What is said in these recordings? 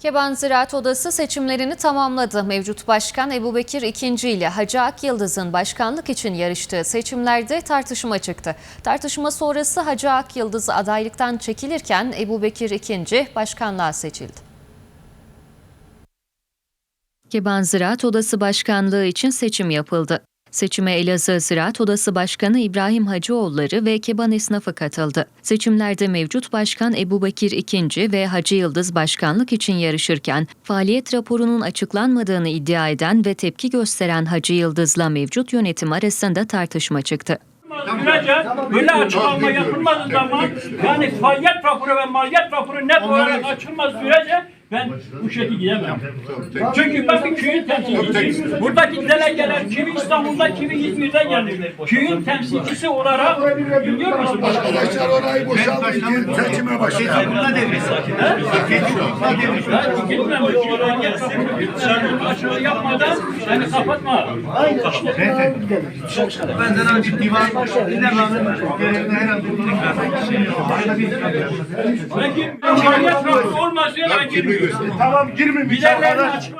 Keban Ziraat Odası seçimlerini tamamladı. Mevcut başkan Ebubekir II ile Hacı Ak Yıldız'ın başkanlık için yarıştığı seçimlerde tartışma çıktı. Tartışma sonrası Hacı Ak Yıldız adaylıktan çekilirken Ebubekir II başkanlığa seçildi. Keban Ziraat Odası Başkanlığı için seçim yapıldı. Seçime Elazığ Ziraat Odası Başkanı İbrahim Hacıoğulları ve Keban esnafı katıldı. Seçimlerde mevcut başkan Ebubekir II ve Hacı Yıldız başkanlık için yarışırken faaliyet raporunun açıklanmadığını iddia eden ve tepki gösteren Hacı Yıldız'la mevcut yönetim arasında tartışma çıktı. sürece böyle açıklama yapılmadığı zaman yani faaliyet raporu ve maliyet raporu net olarak açılmaz sürece ben bu şekilde gidemem. Çünkü ben bir köyün temsilcisiyim. Buradaki delegeler kimi İstanbul'da kimi İzmir'den geldi. Köyün temsilcisi olarak biliyor musun? Arkadaşlar orayı boşaltın. Seçime başlayalım. Ben gitmem. Faaliyet raporu bitmeden, aşağı yapmadan beni kapatma. Benden önce divan dinlemem görevine herhalde Peki maliyet raporu olmazsa ben girmiyorum. Tamam girmemiş arkadaş.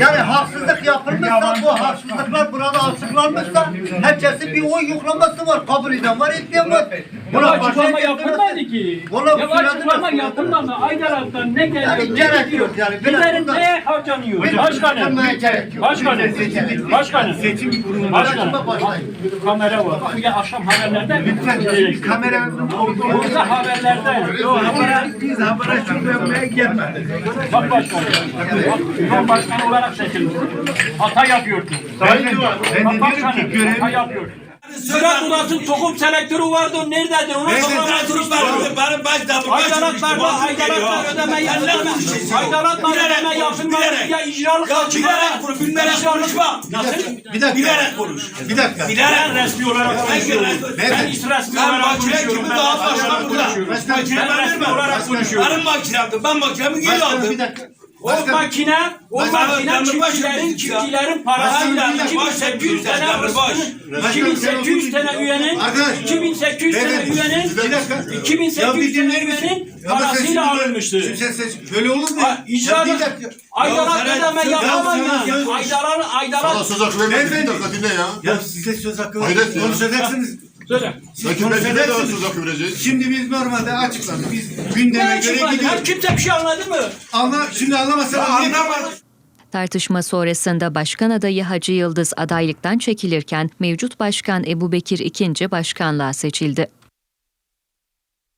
Yani haksızlık yapılmışsa bu haksızlıklar burada açıklanmışsa herkesin bir oy yoklaması var. Kabul eden var etmeyen var. Ya Buna açıklama yapılmadı ki. Valla Ya açıklama yapılmadı. Aydarat'tan ne geliyor? Yani gerek yok yani. Bundan- neye harcanıyor? Başkanım. Başkanım. Seçim- Başkanım. Seçim kuruluna Başkanım. Kamera var. Bu ya akşam haberlerde Lütfen kamera Burada haberlerde. Yok haber. biz habere şuraya gelmedik. Bak başkanım. Bak, Cumhurbaşkanı olarak seçildi. Hata yapıyordu. Ben de diyorum ki Hata görev Ziraat Odası'nın tohum selektörü vardı. o Nerededir? Onu toplamadınız. Benim başta Aydalatlarla aydalatlar ödeme yapılmaz. Aydalatlar ödeme yapılmaz. Ya icralık bilerek konuş, bilerek konuşma. Nasıl? Bir dakika. Bilerek konuş. Bir dakika. Ben resmi olarak konuşuyorum. Ben resmi olarak konuşuyorum. Ben daha fazla burada. Ben resmi olarak konuşuyorum. Benim makinemdi. Ben makinemi geri aldım. bir dakika. O makine, o makine çiftçilerin, ya. çiftçilerin parasıyla Başkanım, bir dakika, 2800 baş tane Demirbaş. 2800 tane üyenin, Arkadaş. 2800 tane üyenin, bir dakika. 2800 Ya bir tane üyenin Ya parasıyla alınmıştı. Şöyle olur mu? Ya Ya sen- ödeme sen- sen- Aydalar, Sana aydalar. söz hakkı vermedim. Bir dakika dinle ya. Ya size söz hakkı ya. konuşacaksınız. Söyle. Siz belki de konuşacaksınız. hakkı vereceğiz. Şimdi biz normalde açıkladık. Biz Ne gündeme göre açıkladın? gidiyoruz. Her kimse bir şey anladı mı? Anla, şimdi anlamasan anlamadım. Tartışma sonrasında başkan adayı Hacı Yıldız adaylıktan çekilirken mevcut başkan Ebubekir II başkanlığa seçildi.